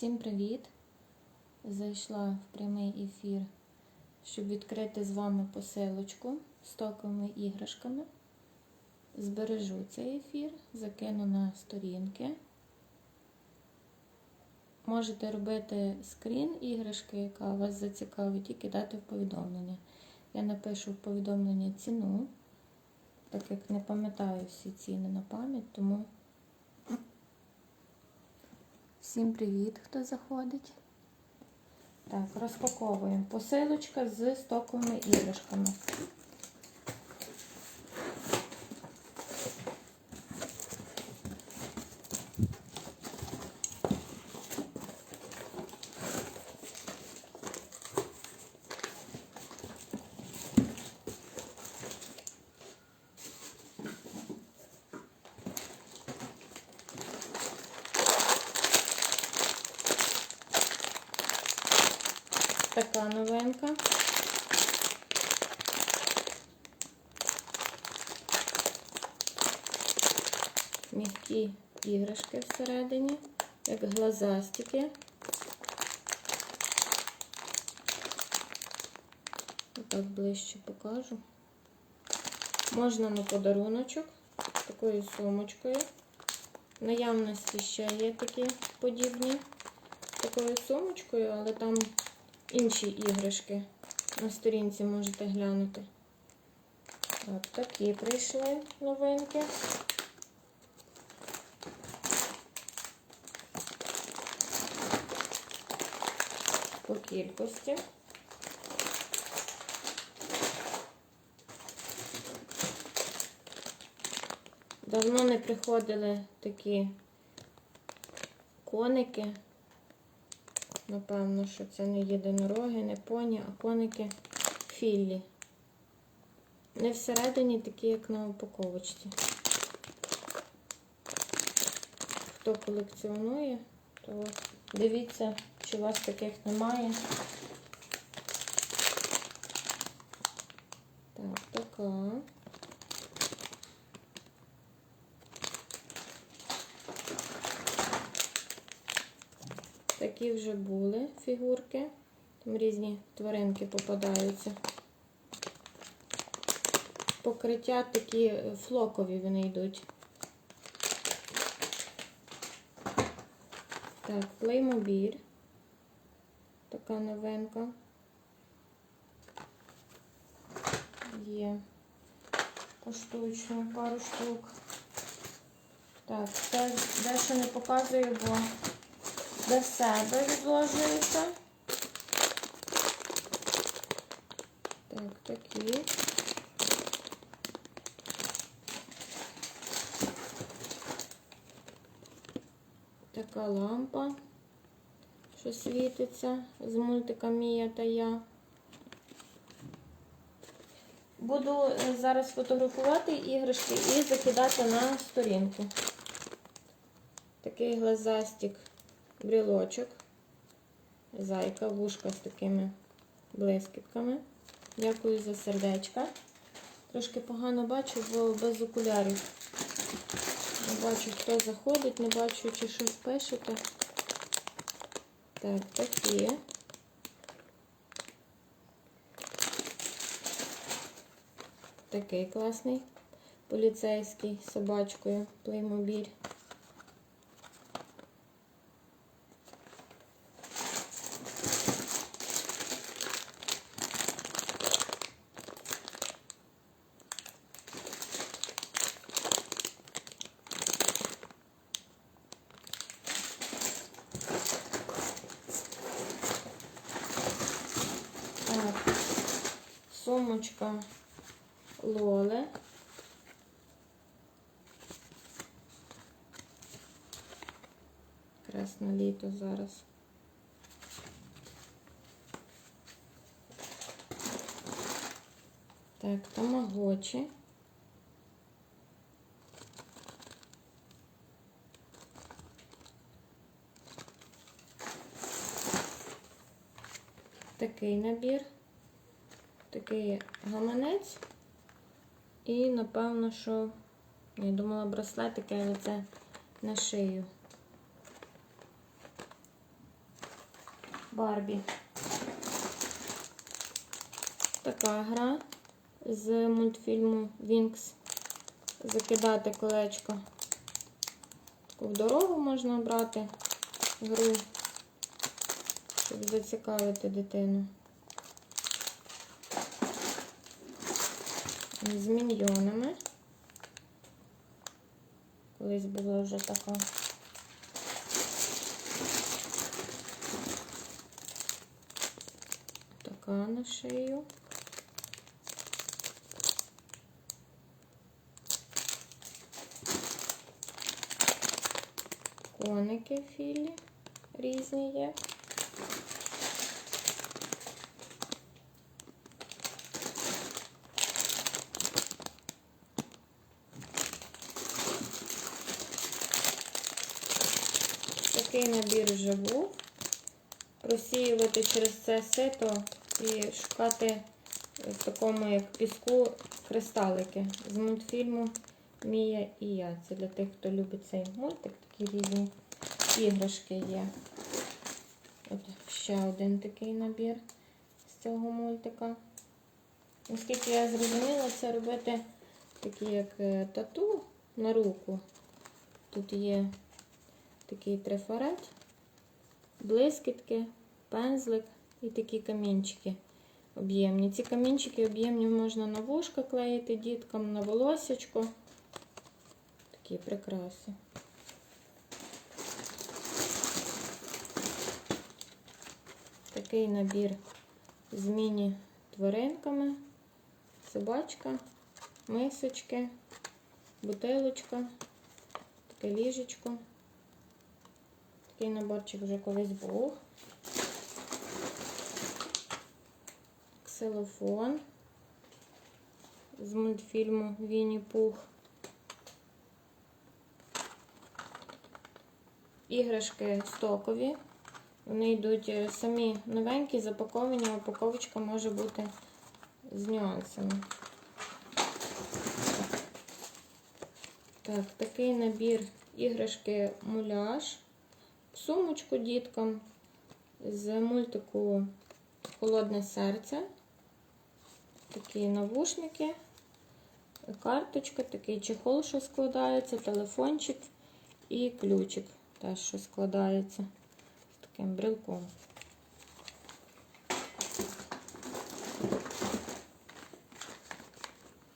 Всім привіт! Зайшла в прямий ефір, щоб відкрити з вами посилочку з токовими іграшками. Збережу цей ефір, закину на сторінки. Можете робити скрін іграшки, яка вас зацікавить, і кидати в повідомлення. Я напишу в повідомлення ціну, так як не пам'ятаю всі ціни на пам'ять, тому. Всім привіт, хто заходить. Так, розпаковуємо. Посилочка з стоковими іграшками. Така новинка. М'які іграшки всередині, як глазастики. Отак ближче покажу. Можна на подаруночок такою сумочкою. В наявності ще є такі подібні такою сумочкою, але там інші іграшки на сторінці можете глянути. От такі прийшли новинки. По кількості. Давно не приходили такі коники. Напевно, що це не єдинороги, не поні, а коники філлі. Не всередині такі, як на упаковочці. Хто колекціонує, то дивіться, чи у вас таких немає. Так, така. Такі вже були фігурки. Там різні тваринки попадаються. Покриття такі флокові вони йдуть. Так, Playmobil. Така новинка. Є поштучно, пару штук. Так, це дещо не показую, бо до себе відложується. Так, такі. Така лампа, що світиться з мультика Мія та я. Буду е, зараз фотографувати іграшки і закидати на сторінку. Такий глазастик брілочок, зайка, вушка з такими блискітками. Дякую за сердечка. Трошки погано бачу, бо без окулярів. Не бачу, хто заходить, не бачу, чи щось пишете. Так, такі. Такий класний поліцейський з собачкою Playmobil. Так, сумочка Лоле. Красне літо зараз. Так, тамагочі. Такий набір, такий гаманець. І, напевно, що я думала браслетики, але це на шию. Барбі. Така гра з мультфільму Вінкс. Закидати колечко. Таку в дорогу можна брати гру, щоб зацікавити дитину. З міньйонами. Колись була вже така. Така на шию. Коники філі різні є. Такий набір був. Просіювати через це сито і шукати в такому як піску кристалики з мультфільму Мія і я. Це для тих, хто любить цей мультик, такі різні іграшки є. От ще один такий набір з цього мультика. Наскільки я зрозуміла, це робити такі як е, тату на руку. Тут є такий трафарет, блискітки, пензлик і такі камінчики об'ємні. Ці камінчики об'ємні можна на вушка клеїти діткам, на волосечко. Такі прикраси. Такий набір з міні-тваринками, собачка, мисочки, бутилочка, таке ліжечко. Такий наборчик вже колись був. Ксилофон з мультфільму Вінні Пух. Іграшки стокові. Вони йдуть е, самі новенькі, запаковані, упаковочка може бути з нюансами. Так, такий набір іграшки муляж. Сумочку діткам з мультику Холодне серце. Такі навушники, карточка, такий чехол, що складається, телефончик і ключик теж, що складається з таким брелком.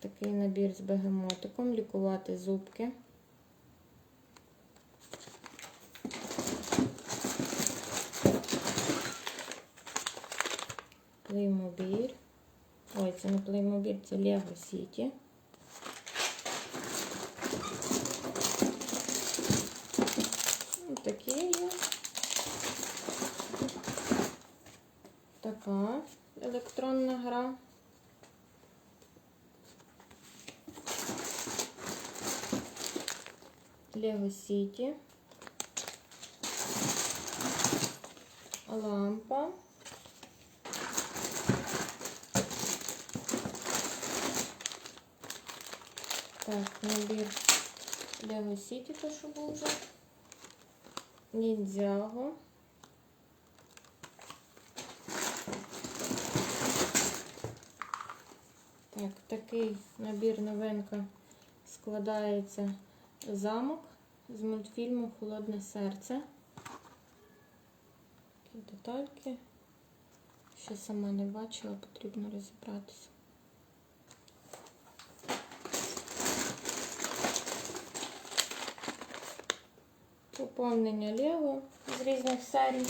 Такий набір з бегемотиком, лікувати зубки. Playmobil. Ой, це не Playmobil, це Lego City. Ось такі є. Така електронна гра. Lego City. Лампа. Так, набір Lego City, то що був вже. Ніндзяго. Так, такий набір новинка складається замок з мультфільму Холодне серце. Такі детальки. Ще сама не бачила, потрібно розібратися. Поповнення Лего з різних серій.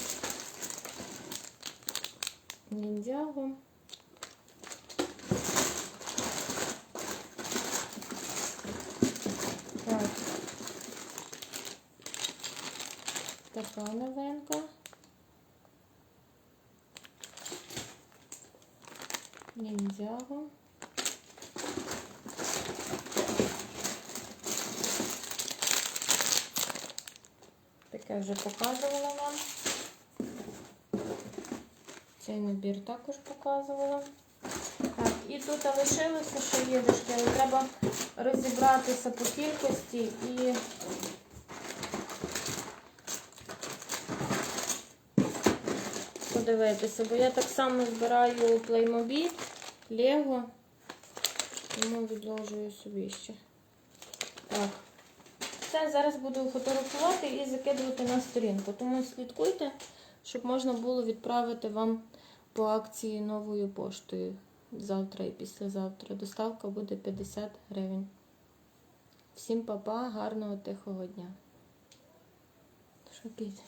Ніндзяго. Так. Така новинка. Ніндзяго. Таке вже показувала вам. Цей набір також показувала. Так, і тут лишилося ще іграшки, але треба розібратися по кількості і подивитися, бо я так само збираю Playmobil, Lego, тому відложую собі ще. Так. Все, зараз буду фотографувати і закидувати на сторінку. Тому слідкуйте, щоб можна було відправити вам по акції новою поштою завтра і післязавтра. Доставка буде 50 гривень. Всім па-па, гарного тихого дня. Що, Кіт?